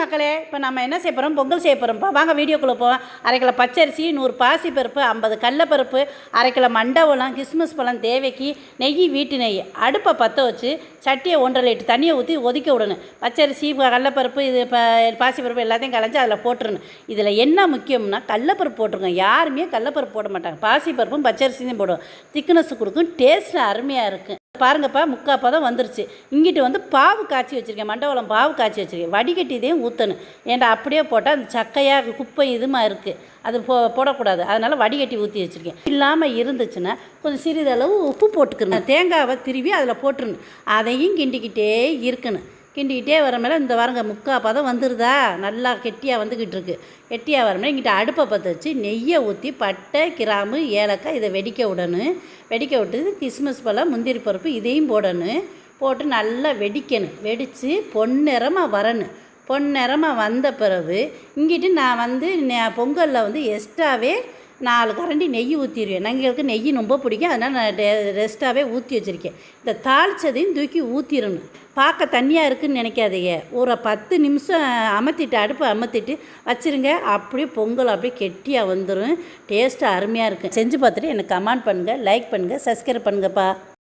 மக்களே இப்போ நம்ம என்ன செய்ய போகிறோம் பொங்கல் செய்ய போகிறோம்ப்பா வாங்க வீடியோக்குள்ளே போவோம். அரை கிலோ பச்சரிசி நூறு பாசிப்பருப்பு ஐம்பது கடலப்பருப்பு அரை கிலோ மண்டவளம் கிறிஸ்மஸ் பழம் தேவைக்கு நெய் வீட்டு நெய். அடுப்பை பற்ற வச்சு சட்டியை ஒன்றரை லிட்டர் தண்ணியை ஊற்றி ஒதுக்க விடணும். பச்சரிசி கடலப்பருப்பு இது இப்போ பாசிப்பருப்பு எல்லாத்தையும் கலைஞ்சி அதில் போட்டுருணும் இதில் என்ன முக்கியம்னா கடலப்பருப்பு போட்டிருக்கோம். யாருமே கடலப்பருப்பு போட மாட்டாங்க. பாசிப்பருப்பும் பச்சரிசியும் போடுவோம். திக்னஸ் கொடுக்கும். டேஸ்ட் அருமையாக இருக்கும். பாருங்கப்பா முக்கா பதம் வந்துருச்சு. இங்கிட்டு வந்து பாவு காய்ச்சி வச்சுருக்கேன் மண்டபலம் பாவு காய்ச்சி வச்சுருக்கேன். வடிகட்டி இதையும் ஊற்றணும் ஏன்டா அப்படியே போட்டால் அந்த சக்கையாக குப்பை இதுமாக இருக்குது அது போ போடக்கூடாது. அதனால் வடிகட்டி ஊற்றி வச்சுருக்கேன். இல்லாமல் இருந்துச்சுன்னா கொஞ்சம் சிறிதளவு உப்பு போட்டுக்கணும். தேங்காவை திருவி அதில் போட்டுருணும் அதையும் கிண்டிக்கிட்டே இருக்கணும். கிண்டிக்கிட்டே வர மேலே இந்த வாரங்க முக்கா பதம் வந்துருதா? நல்லா கெட்டியாக வந்துக்கிட்டு இருக்கு. கெட்டியாக வர மேலே இங்கிட்ட அடுப்பை பற்ற வச்சு நெய்யை ஊற்றி பட்டை கிராம்பு ஏலக்காய் இதை வெடிக்க விடணும். வெடிக்க விட்டு கிறிஸ்மஸ் பழம் முந்திரி பருப்பு இதையும் போடணும். போட்டு நல்லா வெடிக்கணும். வெடித்து பொன்னிறமாக வரணும். பொன்னிறமாக வந்த பிறகு இங்கிட்டு நான் வந்து பொங்கலில் வந்து எக்ஸ்ட்ராவே நாலு கரண்டி நெய் ஊற்றிடுவேன் எங்களுக்கு நெய் ரொம்ப பிடிக்கும். அதனால் நான் டெ- ரெஸ்ட்டாகவே ஊற்றி வச்சுருக்கேன். இந்த தாளித்ததையும் தூக்கி ஊற்றிடணும் பார்க்க தண்ணியாக இருக்குன்னு நினைக்காதீங்க. ஒரு பத்து நிமிஷம் அமர்த்திட்டு அடுப்பை அமர்த்திட்டு வச்சுருங்க. அப்படியே பொங்கல் அப்படியே கெட்டியாக வந்துடும் டேஸ்ட்டு அருமையாக இருக்கும். செஞ்சு பார்த்துட்டு எனக்கு கமெண்ட் பண்ணுங்கள் லைக் பண்ணுங்கள் சப்ஸ்கிரைப் பண்ணுங்கப்பா.